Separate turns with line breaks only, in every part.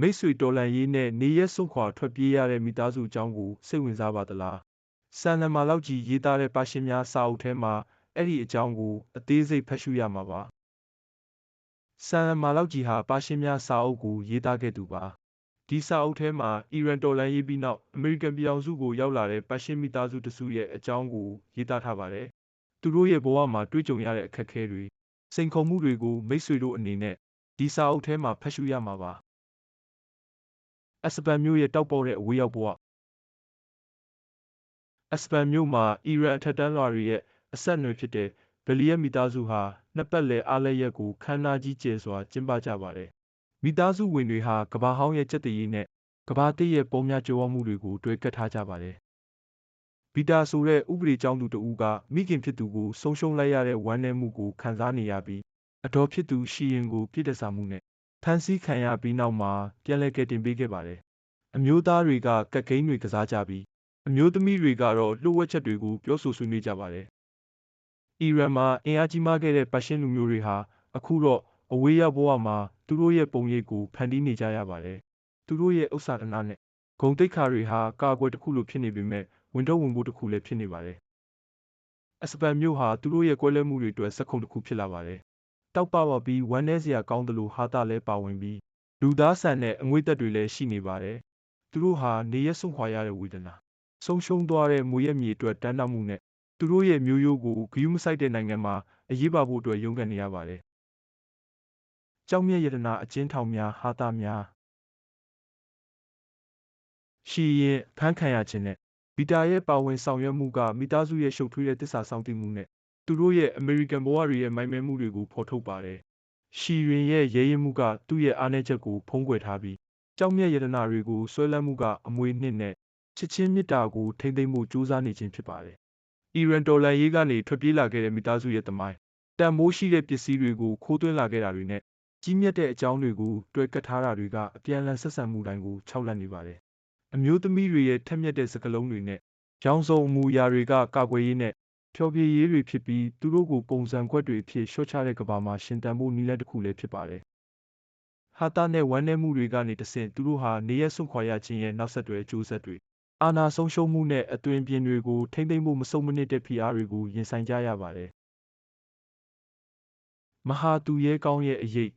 မိတ်ဆွေတော်လန်ရေးနဲ့နေရက်စွန့်ခွာထွက်ပြေးရတဲ့မိသားစုအကြောင်းကိုစိတ်ဝင်စားပါသလားဆန်လမာလောက်ကြီးရေးသားတဲ့ပါရှင်များစာအုပ်ထဲမှာအဲ့ဒီအကြောင်းကိုအသေးစိတ်ဖတ်ရှုရမှာပါဆန်လမာလောက်ကြီးဟာပါရှင်များစာအုပ်ကိုရေးသားခဲ့သူပါဒီစာအုပ်ထဲမှာအီရန်တော်လန်ရေးပြီးနောက်အမေရိကန်ပြည်ထောင်စုကိုရောက်လာတဲ့ပါရှင်မိသားစုတစုရဲ့အကြောင်းကိုရေးသားထားပါတယ်သူတို့ရဲ့ဘဝမှာတွေ့ကြုံရတဲ့အခက်အခဲတွေစိန်ခေါ်မှုတွေကိုမိတ်ဆွေတို့အနေနဲ့ဒီစာအုပ်ထဲမှာဖတ်ရှုရမှာပါ အစပန်မျိုးရဲ့တောက်ပေါ်တဲ့အဝေးရောက်ဘဝအစပန်မျိုးမှာအီရန်အထက်တန်းလွှာတွေရဲ့အဆက်အနွယ်ဖြစ်တဲ့ဗလီယက်မိသားစုဟာနှစ်ပတ်လည်အားလည်းရက်ကိုခမ်းနားကြီးကျယ်စွာကျင်းပကြပါတယ်မိသားစုဝင်တွေဟာကဘာဟောင်းရဲ့စက်တည်ရေးနဲ့ကဘာတိရဲ့ပုံများကြွယ်ဝမှုတွေကိုတွေ့ကပ်ထားကြပါတယ်ဗီတာဆိုတဲ့ဥပဒေကျောင်းသူတဦးကမိခင်ဖြစ်သူကိုဆုံးရှုံးလိုက်ရတဲ့ဝမ်းနည်းမှုကိုခံစားနေရပြီးအတော်ဖြစ်သူရှီရင်ကိုပြစ်ဒဏ်စာမှုနဲ့ ဖမ်းဆီးခံရပြီးနောက်မှာပြန်လည်ကယ်တင်ပေးခဲ့ပါတယ်။အမျိုးသားတွေကကတ်ကိန်းတွေကစားကြပြီးအမျိုးသမီးတွေကတော့လှုပ်ဝက်ချက်တွေကိုပြောဆိုဆွေးနွေးကြပါတယ်။အီရန်မှာအင်အားကြီးမားခဲ့တဲ့ပါရှင်လူမျိုးတွေဟာအခုတော့အဝေးရောက်ဘဝမှာသူတို့ရဲ့ပုံရိပ်ကိုဖန်တီးနေကြရပါတယ်။သူတို့ရဲ့ဥစ္စာဒနာနဲ့ဂုံတိတ်ခါတွေဟာကာကွယ်တစ်ခုလိုဖြစ်နေပေမဲ့ဝင်တော့ဝင်ဖို့တစ်ခုလည်းဖြစ်နေပါတယ်။အစပန်မျိုးဟာသူတို့ရဲ့ကွဲလွဲမှုတွေအတွက်စက်ခုံတစ်ခုဖြစ်လာပါတယ်။ တောက်ပပပြီးဝမ်းနည်းစရာကောင်းသလိုဟာတာလည်းပါဝင်ပြီးလူသားဆန်တဲ့အငွေ့သက်တွေလည်းရှိနေပါတယ်။သူတို့ဟာနေရက်ဆုံးခွာရတဲ့ဝေဒနာဆုံးရှုံးသွားတဲ့မွေရက်မြေအတွက်တန်းတောက်မှုနဲ့သူတို့ရဲ့မျိုးရိုးကိုဂယုမဆိုင်တဲ့နိုင်ငံမှာအရေးပါဖို့အတွက်ရုန်းကန်နေရပါတယ်။ကြောက်မြက်ယတနာအကျဉ်းထောင်များဟာတာများရှီရင်ဖမ်းခံရခြင်းနဲ့ဗီတာရဲ့ပါဝင်ဆောင်ရွက်မှုကမိသားစုရဲ့ရှုပ်ထွေးတဲ့တစ္ဆာဆောင်တည်မှုနဲ့ သူတို့ရဲ့အမေရိကန်ဘဝတွေရဲ့မိုင်မဲမှုတွေကိုဖော်ထုတ်ပါတယ်။ရှီရင်ရဲ့ရဲရင်မှုကသူ့ရဲ့အားနည်းချက်ကိုဖုံးကွယ်ထားပြီးကြောက်မြက်ယတနာတွေကိုဆွဲလန်းမှုကအမွေနှစ်နဲ့ချစ်ချင်းမေတ္တာကိုထိမ့်သိမ်းမှုကြိုးစားနေခြင်းဖြစ်ပါတယ်။အီရန်တော်လန်ရေးကနေထွက်ပြေးလာခဲ့တဲ့မိသားစုရဲ့တမိုင်းတန်မိုးရှိတဲ့ပစ္စည်းတွေကိုခိုးသွင်းလာခဲ့တာတွေနဲ့ကြီးမြတ်တဲ့အကြောင်းတွေကိုတွဲကပ်ထားတာတွေကအပြန်အလှန်ဆက်ဆံမှုတိုင်းကိုခြောက်လန့်နေပါတယ်။အမျိုးသမီးတွေရဲ့ထက်မြက်တဲ့စကားလုံးတွေနဲ့ရောင်စုံအမူအရာတွေကကာကွယ်ရေးနဲ့ ဖျော်ဖြေရေးတွေဖြစ်ပြီး သူတို့ကို ပုံစံကွက်တွေအဖြစ်ရှော့ချတဲ့ကဘာမှာ ရှင်တန်ဖို့ နည်းလမ်းတစ်ခုလည်း ဖြစ်ပါတယ်။ဟာတာနဲ့ ဝမ်းနည်းမှုတွေကနေတဆင့် သူတို့ဟာ နေရက်ဆွန့်ခွာရခြင်းရဲ့ နောက်ဆက်တွဲ အကျိုးဆက်တွေ အာဏာဆုံးရှုံးမှုနဲ့ အသွင်ပြင်တွေကို ထိမ့်သိမ်းဖို့မစုံမနစ်တဲ့ ဖိအားတွေကို ရင်ဆိုင်ကြရပါတယ်။မဟာသူရဲကောင်းရဲ့အရေး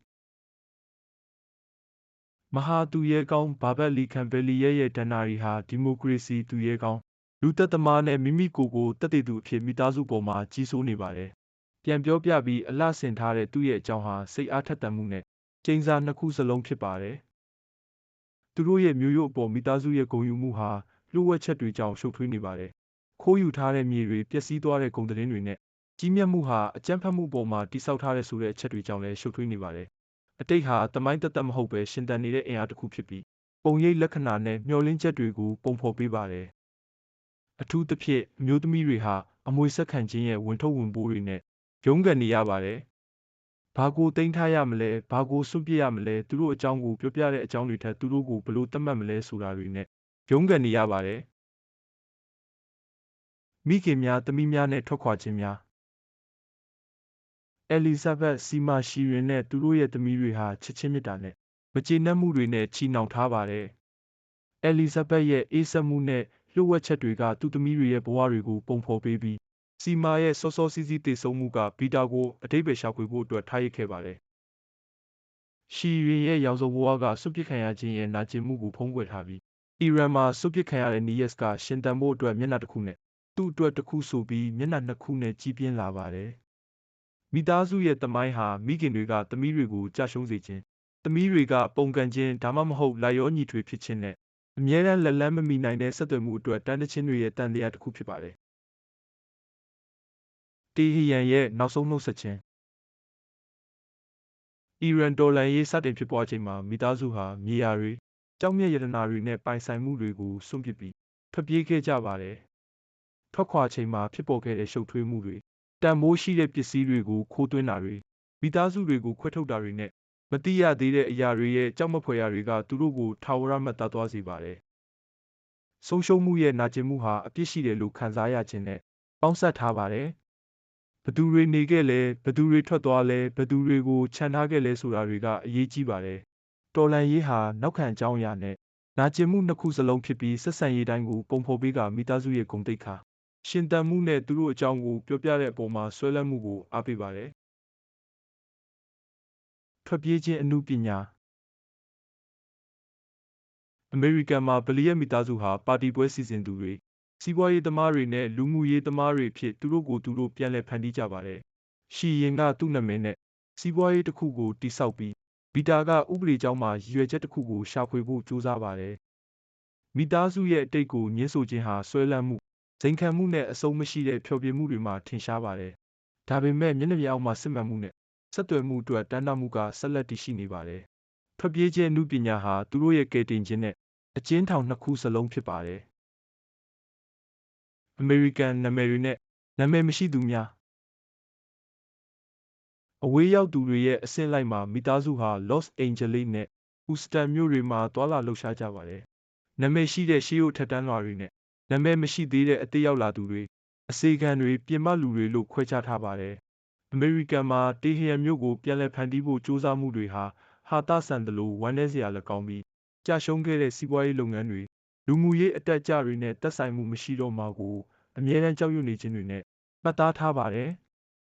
မဟာသူရဲကောင်း ဘာဘတ် လီခံဘယ်လီရဲ့ရဲ့ ဒဏ္ဍာရီဟာ ဒီမိုကရေစီသူရဲကောင်း လူသက်သမားနဲ့မိမိကိုယ်ကိုတက်တည်သူအဖြစ်မိသားစုပေါ်မှာကြီးစိုးနေပါတယ်။ပြန်ပြောပြပြီးအလှဆင်ထားတဲ့သူ့ရဲ့အကြောင်းဟာစိတ်အားထက်သန်မှုနဲ့ကျိန်းစာနှစ်ခုစလုံးဖြစ်ပါတယ်။သူတို့ရဲ့မျိုးရိုးအပေါ်မိသားစုရဲ့ဂုဏ်ယူမှုဟာလှုပ်ဝက်ချက်တွေကြောင့်ရှုပ်ထွေးနေပါတယ်။ခိုးယူထားတဲ့မြေတွေပျက်စီးသွားတဲ့ဂုံသတင်းတွေနဲ့ကြီးမြတ်မှုဟာအကြမ်းဖက်မှုပေါ်မှာတိဆောက်ထားတဲ့ဆိုတဲ့အချက်တွေကြောင့်လည်းရှုပ်ထွေးနေပါတယ်။အတိတ်ဟာတမိုင်းတက်တက်မဟုတ်ပဲရှင်တန်နေတဲ့အင်အားတစ်ခုဖြစ်ပြီးပုံရိပ်လက္ခဏာနဲ့မျှော်လင့်ချက်တွေကိုပုံဖော်ပေးပါတယ်။ အထူးသဖြင့်အမျိုးသမီးတွေဟာအမွေဆက်ခံခြင်းရဲ့ဝင်ထုတ်ဝင်ပိုးတွေနဲ့ရုန်းကန်နေရပါတယ်။ဘာကိုတင်ထားရမလဲဘာကိုစွန့်ပစ်ရမလဲသူတို့အကြောင်းကိုပြောပြတဲ့အကြောင်းတွေထက်သူတို့ကိုဘလို့သတ်မှတ်မလဲဆိုတာတွေနဲ့ရုန်းကန်နေရပါတယ်။မိခင်များသမီးများနဲ့ထွက်ခွာခြင်းများအဲလီဇဘက်စီမာရှီရင်နဲ့သူတို့ရဲ့သမီးတွေဟာချစ်ချင်းမေတ္တာနဲ့မကျေနပ်မှုတွေနဲ့ချီနှောင်ထားပါတယ်။အဲလီဇဘက်ရဲ့အေးဆက်မှုနဲ့ လျှို့ဝှက်ချက်တွေက သူ့သမီးတွေရဲ့ဘဝတွေကို ပုံဖော်ပေးပြီး စီမာရဲ့ စောစောစီးစီးတည်ဆုံမှုက ဘီတာကိုအတိတ်ပဲရှာဖွေဖို့အတွက် ထားရစ်ခဲ့ပါတယ်။ရှီရင်ရဲ့ ရောင်စုံဘဝက စွန့်ပစ်ခံရခြင်းရဲ့ နာကျင်မှုကို ဖုံးကွယ်ထားပြီး အီရန်မှာ စွန့်ပစ်ခံရတဲ့နီယက်စ်ကရှင်တန်ဖို့အတွက် မျက်နှာတစ်ခုနဲ့ သူ့အတွက်တစ်ခုဆိုပြီး မျက်နှာနှစ်ခုနဲ့ ကြီးပြင်းလာပါတယ်။မိသားစုရဲ့တမိုင်းဟာ မိခင်တွေက သမီးတွေကိုကြာရှုံးစေခြင်း သမီးတွေက ပုံကန်ခြင်း ဒါမှမဟုတ်လာရောညီထွေဖြစ်ခြင်းနဲ့ အမြဲတမ်းလက်လန်းမမီနိုင်တဲ့ဆက်သွယ်မှုအတွက်တန်တချင်းတွေရဲ့တန်တရားတစ်ခုဖြစ်ပါတယ်။တီဟီယန်ရဲ့နောက်ဆုံးနှုတ်ဆက်ခြင်းအီရန်ဒေါ်လာရေးစတင်ဖြစ်ပွားချိန်မှာမိသားစုဟာမြေယာတွေကြောက်မြက်ရတနာတွေနဲ့ပိုင်ဆိုင်မှုတွေကိုစွန့်ပစ်ပြီးထွက်ပြေးခဲ့ကြပါတယ်။ထွက်ခွာချိန်မှာဖြစ်ပေါ်ခဲ့တဲ့ရှုပ်ထွေးမှုတွေတန်မိုးရှိတဲ့ပစ္စည်းတွေကိုခိုးသွင်းတာတွေမိသားစုတွေကိုခွဲထုတ်တာတွေနဲ့ မတိရသေးတဲ့အရာတွေရဲ့ကြောက်မဖွယ်ရာတွေကသူတို့ကိုထာဝရမှတ်သားသွားစေပါတယ်။ဆုံးရှုံးမှုရဲ့နာကျင်မှုဟာအပြစ်ရှိတယ်လို့ခံစားရခြင်းနဲ့ပေါင်းစပ်ထားပါတယ်။ဘသူတွေနေခဲ့လဲဘသူတွေထွက်သွားလဲဘသူတွေကိုခြံထားခဲ့လဲဆိုတာတွေကအရေးကြီးပါတယ်။တော်လန်ရေးဟာနောက်ခံအကြောင်းအရာနဲ့နာကျင်မှုနှစ်ခုစလုံးဖြစ်ပြီးဆက်ဆံရေးတိုင်းကိုပုံဖော်ပေးကမိသားစုရဲ့ဂုဏ်သိက္ခာရှင်သန်မှုနဲ့သူတို့အကြောင်းကိုပြောပြတဲ့အပေါ်မှာဆွဲလန်းမှုကိုအားပေးပါတယ် ထွက်ပြေးခြင်းအမှုပညာအမေရိကန်မှာဗလီရဲ့မိသားစုဟာပါတီပွဲစီစဉ်သူတွေစီးပွားရေးသမားတွေနဲ့လူမှုရေးသမားတွေဖြစ်သူတို့ကိုသူတို့ပြန်လည်ဖန်တီးကြပါတယ်ရှီရင်ကသူ့နာမည်နဲ့စီးပွားရေးတစ်ခုကိုတိစောက်ပြီးဗီတာကဥပဒေကြောင်းမှာရည်ရွယ်ချက်တစ်ခုကိုရှာဖွေဖို့ကြိုးစားပါတယ်မိသားစုရဲ့အတိတ်ကိုညှင်းဆိုခြင်းဟာဆွဲလန်းမှုဇိမ်ခံမှုနဲ့အဆုံးမရှိတဲ့ဖျော်ဖြေမှုတွေမှာထင်ရှားပါတယ်ဒါပေမဲ့မျက်နှာပြင်အောက်မှာစစ်မှန်မှုနဲ့ ဆက်သွယ်မှုအတွက်တန်းတမှုကဆက်လက်တည်ရှိနေပါတယ်ထွက်ပြေးခြင်းအမှုပညာဟာသူတို့ရဲ့ကယ်တင်ခြင်းနဲ့အကျဉ်းထောင်နှစ်ခုစလုံးဖြစ်ပါတယ်အမေရိကန်နာမည်တွေနဲ့နာမည်မရှိသူများအဝေးရောက်သူတွေရဲ့အဆင့်လိုက်မှာမိသားစုဟာ Los Angeles နဲ့ Houston မြို့တွေမှာသွာလာလှုပ်ရှားကြပါတယ်။နာမည်ရှိတဲ့ရှေးရိုးထက်တန်းလွှာတွေနဲ့နာမည်မရှိသေးတဲ့အသေးရောက်လာသူတွေအစေခံတွေပြင်ပလူတွေလို့ခွဲခြားထားပါတယ်။ အမေရိကန်မှာ တေဟီယန်မြို့ကို ပြန်လည်ဖန်တီးဖို့ကြိုးစားမှုတွေဟာ ဟာတာဆန်တလို့ဝမ်းနည်းစရာလည်းကောင်းပြီးကြာရှုံးခဲ့တဲ့ စီးပွားရေးလုပ်ငန်းတွေ လူမှုရေးအတက်အကျတွေနဲ့တက်ဆိုင်မှုမရှိတော့မှာကို အမြဲတမ်း ကြောက်ရွံ့နေခြင်းတွေနဲ့ မှတ်သားထားပါတယ်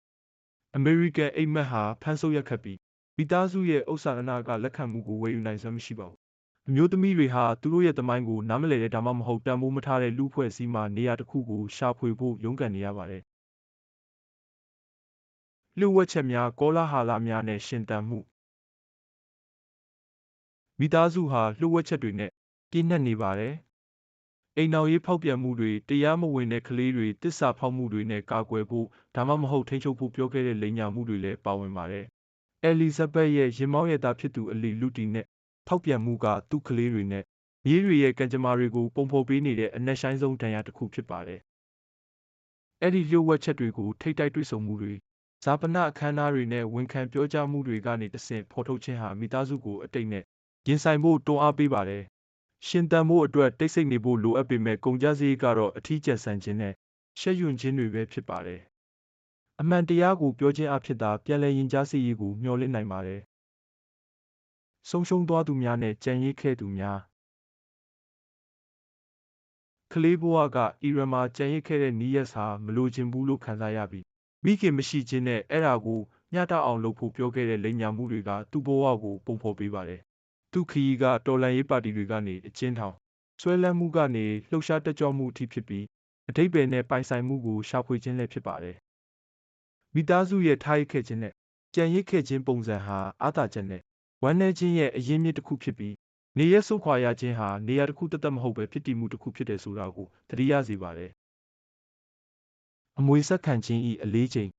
။အမေရိကန်အိပ်မက်ဟာ ဖမ်းဆုပ်ရက်ခတ်ပြီး မိသားစုရဲ့ ဥစ္စာအနာကလက်ခံမှုကို ဝယ်ယူနိုင်စွမ်းမရှိပါဘူး။အမျိုးသမီးတွေဟာ သူတို့ရဲ့သမိုင်းကို နားမလည်တဲ့ ဒါမှမဟုတ် တန်ဖိုးမထားတဲ့ လူဖွဲ့စည်းမှနေရာတစ်ခုကို ရှာဖွေဖို့ ရုန်းကန်နေရပါတယ်။ လျှို့ဝှက်ချက်များကောလာဟာလများနဲ့ရှင်သန်မှုမိသားစုဟာလျှို့ဝှက်ချက်တွေနဲ့ပြည့်နှက်နေပါတယ်။အိမ်တော်ရေးဖောက်ပြန်မှုတွေတရားမဝင်တဲ့ကလေးတွေတစ္ဆာဖောက်မှုတွေနဲ့ကာကွယ်ဖို့ဒါမှမဟုတ်ထိန်းချုပ်ဖို့ပြောခဲ့တဲ့လိမ်ညာမှုတွေလည်းပါဝင်ပါတယ်။အဲလီဇဘက်ရဲ့ရင်မောင်းရဲ့သားဖြစ်သူအလီလူတီနဲ့ဖောက်ပြန်မှုကသူ့ကလေးတွေနဲ့မြေးတွေရဲ့ကံကြမ္မာတွေကိုပုံဖော်ပေးနေတဲ့အနက်ရှိုင်းဆုံးဒဏ်ရာတစ်ခုဖြစ်ပါတယ်။အဲ့ဒီလျှို့ဝှက်ချက်တွေကိုထိတ်တိုက်တွေ့ဆုံမှုတွေ ဇာပနအခမ်းအနားတွေနဲ့ဝန်ခံပြောကြားမှုတွေကနေတဆင့်ဖော်ထုတ်ခြင်းဟာမိသားစုကိုအတိတ်နဲ့ရင်ဆိုင်ဖို့တွန်းအားပေးပါတယ်။ရှင်သန်ဖို့အတွက်တိတ်ဆိတ်နေဖို့လိုအပ်ပေမဲ့ကုန်ကြစည်ကတော့အထီးကျန်ဆန်ခြင်းနဲ့ရှက်ယွံ့ခြင်းတွေပဲဖြစ်ပါတယ်။အမှန်တရားကိုပြောခြင်းအဖြစ်သာပြန်လည်ရင်ကြားစေရေးကိုမျှော်လင့်နိုင်ပါတယ်။ဆုံးရှုံးသွားသူများနဲ့ကြံရည်ခဲ့သူများကလေးဘဝက အီရန်မှာကြံရစ်ခဲ့တဲ့နီးယက်စ်ဟာမလိုချင်ဘူးလို့ခံစားရပြီး မိခင်မရှိခြင်းနဲ့အဲ့ဒါကိုမျှတအောင်လုပ်ဖို့ပြောခဲ့တဲ့လိမ်ညာမှုတွေကသူ့ဘဝကိုပုံဖော်ပေးပါတယ်။သူ့ခရီးကတော်လန်ရေးပါတီတွေကနေအချင်းထောင်ဆွဲလန်းမှုကနေလှုပ်ရှားတက်ကြွမှုအထိဖြစ်ပြီးအတိတ်ပဲနဲ့ပိုင်ဆိုင်မှုကိုရှာဖွေခြင်းလည်းဖြစ်ပါတယ်။မိသားစုရဲ့ထားရခဲ့ခြင်းနဲ့ကြံရစ်ခဲ့ခြင်းပုံစံဟာအာသာချက်နဲ့ဝမ်းနည်းခြင်းရဲ့အရင်းမြစ်တစ်ခုဖြစ်ပြီးနေရဆုတ်ခွာရခြင်းဟာနေရာတစ်ခုတသက်မဟုတ်ပဲဖြစ်တည်မှုတစ်ခုဖြစ်တယ်ဆိုတာကိုသတိရစေပါတယ်။ အမွေဆက်ခံခြင်းဤအလေးချိန်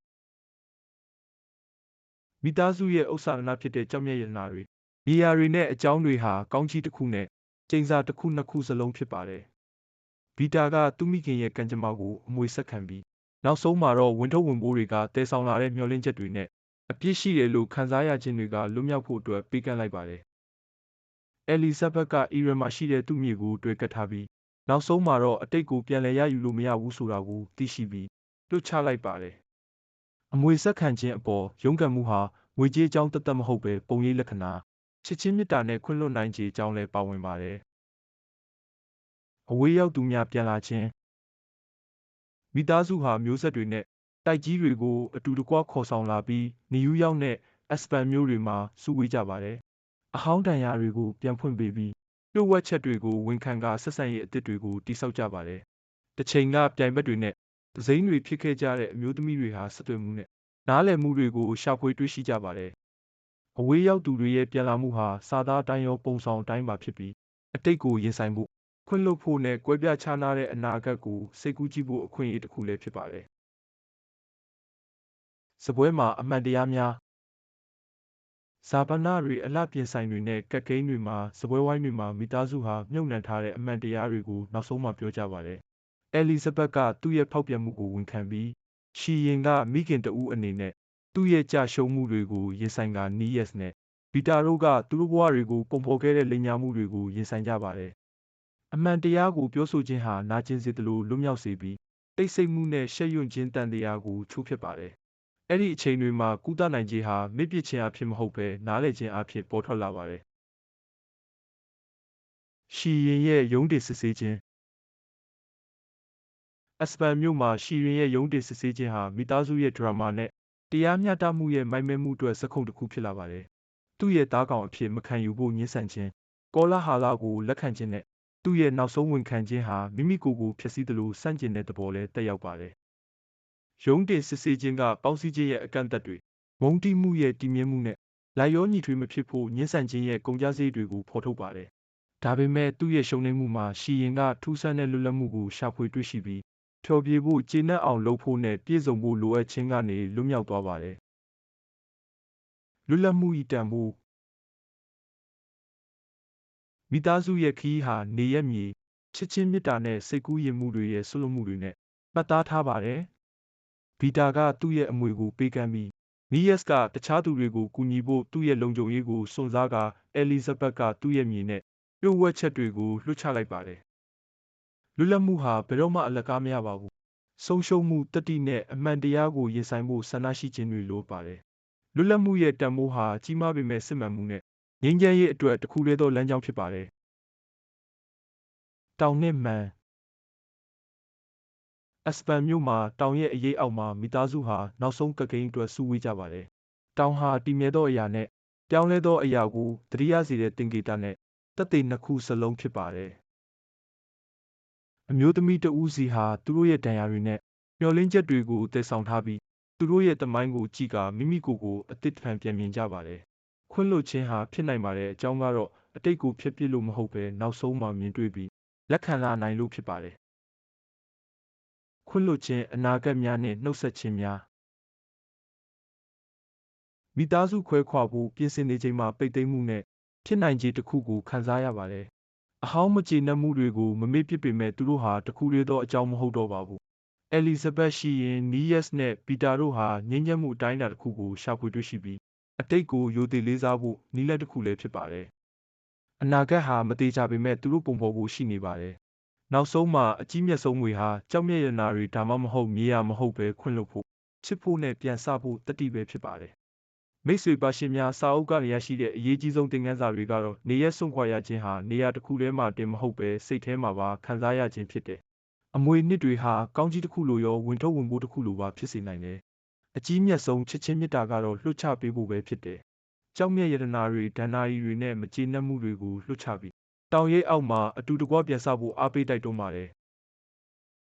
မိသားစုရဲ့ဥစ္စာအနာဖြစ်တဲ့ကြောက်မြတ်ရနာတွေမြေယာတွေနဲ့အကြောင်းတွေဟာကောင်းချီးတစ်ခုနဲ့ကျိန်စာတစ်ခုနှစ်ခုစလုံးဖြစ်ပါတယ်။ဗီတာကသူ့မိခင်ရဲ့ကံကြမ္မာကိုအမွေဆက်ခံပြီးနောက်ဆုံးမှာတော့ဝင်ထုတ်ဝင်ပိုးတွေကတည်ဆောင်လာတဲ့မျှော်လင့်ချက်တွေနဲ့အပြစ်ရှိတယ်လို့ခံစားရခြင်းတွေကလွတ်မြောက်ဖို့အတွက်ပေးကမ်းလိုက်ပါတယ်။အဲလီဇဘက်ကအီရန်မှာရှိတဲ့သူ့မြေကိုတွေ့ကပ်ထားပြီးနောက်ဆုံးမှာတော့အတိတ်ကိုပြန်လည်ရယူလို့မရဘူးဆိုတာကိုသိရှိပြီး လွတ်ချလိုက်ပါတယ်။အမွေဆက်ခံခြင်းအပေါ်ရုန်းကန်မှုဟာငွေကြေးအကြောင်းတသက်မဟုတ်ပဲပုံရိပ်လက္ခဏာချစ်ချင်းမေတ္တာနဲ့ခွင့်လွှတ်နိုင်ခြေအကြောင်းလည်းပါဝင်ပါတယ်။အဝေးရောက်သူများပြန်လာခြင်းမိသားစုဟာမျိုးဆက်တွေနဲ့တိုက်ကြီးတွေကိုအတူတကွခေါ်ဆောင်လာပြီးနယူးယောက်နဲ့အက်စပန်မြို့တွေမှာစုဝေးကြပါတယ်။အဟောင်းတန်ရာတွေကိုပြန်ဖွင့်ပေးပြီးလျှို့ဝှက်ချက်တွေကိုဝန်ခံကာဆက်ဆံရေးအသစ်တွေကိုတိစောက်ကြပါတယ်။တစ်ချိန်ကပြိုင်ဘက်တွေနဲ့ ဒဇိမ့်တွေဖြစ်ခဲ့ကြတဲ့အမျိုးသမီးတွေဟာဆက်သွယ်မှုနဲ့နားလည်မှုတွေကိုရှာဖွေတွေ့ရှိကြပါတယ်။အဝေးရောက်သူတွေရဲ့ပြန်လာမှုဟာစာသားအတိုင်းရောပုံဆောင်အတိုင်းပါဖြစ်ပြီးအတိတ်ကိုရင်ဆိုင်ဖို့ခွင့်လွှတ်ဖို့နဲ့ကွဲပြားခြားနားတဲ့အနာဂတ်ကိုစိတ်ကူးကြည့်ဖို့အခွင့်အရေးတစ်ခုလည်းဖြစ်ပါတယ်။စပွဲမှာအမှန်တရားများဇာပနာတွေအလှပြင်ဆိုင်တွေနဲ့ကက်ကိန်းတွေမှာစပွဲဝိုင်းတွေမှာမိသားစုဟာမြုပ်နှံထားတဲ့အမှန်တရားတွေကိုနောက်ဆုံးမှပြောကြပါတယ်။ အဲလီဇဘက်ကသူ့ရဲ့ဖောက်ပြန်မှုကိုဝန်ခံပြီးရှီရင်ကမိခင်တဦးအနေနဲ့သူ့ရဲ့ကြာရှုံးမှုတွေကိုရင်ဆိုင်ကနီးယက်နဲ့ဗီတာတို့ကသူတို့ဘဝတွေကိုပုံဖော်ခဲ့တဲ့လိမ်ညာမှုတွေကိုရင်ဆိုင်ကြပါတယ်။အမှန်တရားကိုပြောဆိုခြင်းဟာနာကျင်စေသလိုလွတ်မြောက်စေပြီးတိတ်ဆိတ်မှုနဲ့ရှက်ရွံ့ခြင်းတန်တရားကိုချိုးဖျက်ပါတယ်။အဲ့ဒီအချိန်တွေမှာကုသနိုင်ခြင်းဟာမိပစ်ခြင်းအဖြစ်မဟုတ်ဘဲနားလည်ခြင်းအဖြစ်ပေါ်ထွက်လာပါတယ်ရှီရင်ရဲ့ရုံးတင်စစ်ဆေးခြင်း အက်စပန်မြို့မှာရှီရင်ရဲ့ရုံးတင်စစ်ဆေးခြင်းဟာမိသားစုရဲ့ဒရာမာနဲ့တရားမျှတမှုရဲ့မိုက်မဲမှုအတွက်စက္ခုံတစ်ခုဖြစ်လာပါတယ်။သူ့ရဲ့သားကောင်အဖြစ်မခံယူဖို့ညှဉ်းဆန်ခြင်းကောလာဟာလာကိုလက်ခံခြင်းနဲ့သူ့ရဲ့နောက်ဆုံးဝန်ခံခြင်းဟာမိမိကိုယ်ကိုဖျက်ဆီးသလိုစန့်ကျင်တဲ့သဘောလည်းတက်ရောက်ပါတယ်။ရုံးတင်စစ်ဆေးခြင်းကပေါင်းစည်းခြင်းရဲ့အကန့်အသတ်တွေမုန်းတီးမှုရဲ့တည်မြဲမှုနဲ့လိုက်ရောညီထွေးမဖြစ်ဖို့ညှဉ်းဆန်ခြင်းရဲ့ကုန်ကြစည်တွေကိုဖော်ထုတ်ပါတယ်။ဒါပေမဲ့သူ့ရဲ့ရှုံးနိမ့်မှုမှာရှီရင်ကထူးဆန်းတဲ့လွတ်လပ်မှုကိုရှာဖွေတွေ့ရှိပြီး ဖျော်ဖြေဖို့ ကျေနပ်အောင်လုပ်ဖို့နဲ့ ပြည့်စုံဖို့လိုအပ်ခြင်းကနေ လွတ်မြောက်သွားပါတယ်။လွတ်လပ်မှုဤတန်ဖိုးမိသားစုရဲ့ခရီးဟာ နေရက်မြေ ချစ်ချင်းမေတ္တာနဲ့ စိတ်ကူးယဉ်မှုတွေရဲ့ဆွလွတ်မှုတွေနဲ့ပတ်သားထားပါတယ်။ဗီတာက သူ့ရဲ့အမွေကို ပေးကမ်းပြီးနီးယက်စ်ကတခြားသူတွေကို ကူညီဖို့ သူ့ရဲ့လုံခြုံရေးကို စွန့်စားကာအဲလီဇဘက်ကသူ့ရဲ့မြေနဲ့ပြို့ဝှက်ချက်တွေကို လွှတ်ချလိုက်ပါတယ်။ လွတ်လပ်မှုဟာဘယ်တော့မှအလကားမရပါဘူး။ဆုံးရှုံးမှုတတိနဲ့အမှန်တရားကိုရင်ဆိုင်ဖို့ဆန္ဒရှိခြင်းတွေလိုပါတယ်။လွတ်လပ်မှုရဲ့တန်ဖိုးဟာကြီးမားပေမဲ့စစ်မှန်မှုနဲ့ငြိမ်းချမ်းရေးအတွက်တစ်ခုတည်းသောလမ်းကြောင်းဖြစ်ပါတယ်။တောင်နှင့်မှန်အက်စပန်မြို့မှာတောင်ရဲ့အရေးအောက်မှာမိသားစုဟာနောက်ဆုံးကကိန်းအတွက်စုဝေးကြပါတယ်။တောင်ဟာတည်မြဲသောအရာနဲ့ပြောင်းလဲသောအရာကိုသတိရစေတဲ့သင်္ကေတနဲ့တက်သေးနှစ်ခုစလုံးဖြစ်ပါတယ်။ အမျိုးသမီးတဦးစီဟာသူတို့ရဲ့ဒဏ်ရာတွေနဲ့မျောလင်းချက်တွေကိုတည်ဆောင်ထားပြီးသူတို့ရဲ့တမိုင်းကိုကြည့်ကာမိမိကိုယ်ကိုအသစ်ထန်ပြန်မြင်ကြပါတယ်။ခွင့်လွှတ်ခြင်းဟာဖြစ်နိုင်ပါတယ်အကြောင်းကတော့အတိတ်ကိုဖျက်ပစ်လို့မဟုတ်ပဲနောက်ဆုံးမှမြင်တွေ့ပြီးလက်ခံလာနိုင်လို့ဖြစ်ပါတယ်ခွင့်လွှတ်ခြင်းအနာဂတ်များနှင့်နှုတ်ဆက်ခြင်းများမိသားစုခွဲခွာဖို့ပြင်ဆင်နေချိန်မှာပိတ်သိမ်းမှုနဲ့ဖြစ်နိုင်ခြေတစ်ခုကိုခံစားရပါတယ်။ အဟောင်းမကျေနပ်မှုတွေကိုမမေ့ပစ်ပေမဲ့သူတို့ဟာတခုတည်းသောအကြောင်းမဟုတ်တော့ပါဘူး။အဲလီဇဘက်ရှိရင်နီးယက်စ်နဲ့ပီတာတို့ဟာငြိမ်းချမ်းမှုအတိုင်းအတာတစ်ခုကိုရှာဖွေတွေ့ရှိပြီးအတိတ်ကိုယိုသေးလေးစားဖို့နည်းလမ်းတစ်ခုလည်းဖြစ်ပါတယ်။အနာဂတ်ဟာမသေးချာပေမဲ့သူတို့ပုံဖော်ဖို့ရှိနေပါတယ်နောက်ဆုံးမှာအကြီးမြတ်ဆုံးငွေဟာကြောက်မြတ်ရနာတွေဒါမှမဟုတ်မြေယာမဟုတ်ပဲခွင့်လွှတ်ဖို့ချစ်ဖို့နဲ့ပြန်ဆဖို့တတိပဲဖြစ်ပါတယ် မိတ်ဆွေပါရှင်များစာအုပ်ကနေရရှိတဲ့အရေးကြီးဆုံးသင်ခန်းစာတွေကတော့နေရဆုံးခွာရခြင်းဟာနေရာတစ်ခုထဲမှာတင်မဟုတ်ပဲစိတ်ထဲမှာပါခံစားရခြင်းဖြစ်တယ်အမွေနှစ်တွေဟာကောင်းကြီးတစ်ခုလိုရောဝင်ထုတ်ဝင်ပိုးတစ်ခုလိုပါဖြစ်စေနိုင်တယ်အကြီးမြတ်ဆုံးချစ်ချင်းမေတ္တာကတော့လွှတ်ချပေးဖို့ပဲဖြစ်တယ်ကြောက်မြတ်ယတနာတွေဒဏ္ဍာရီတွေနဲ့မကျေနပ်မှုတွေကိုလွှတ်ချပြီးတောင်ရိပ်အောက်မှာအတူတကွပြန်ဆဖို့အားပေးတိုက်တွန်းပါတယ်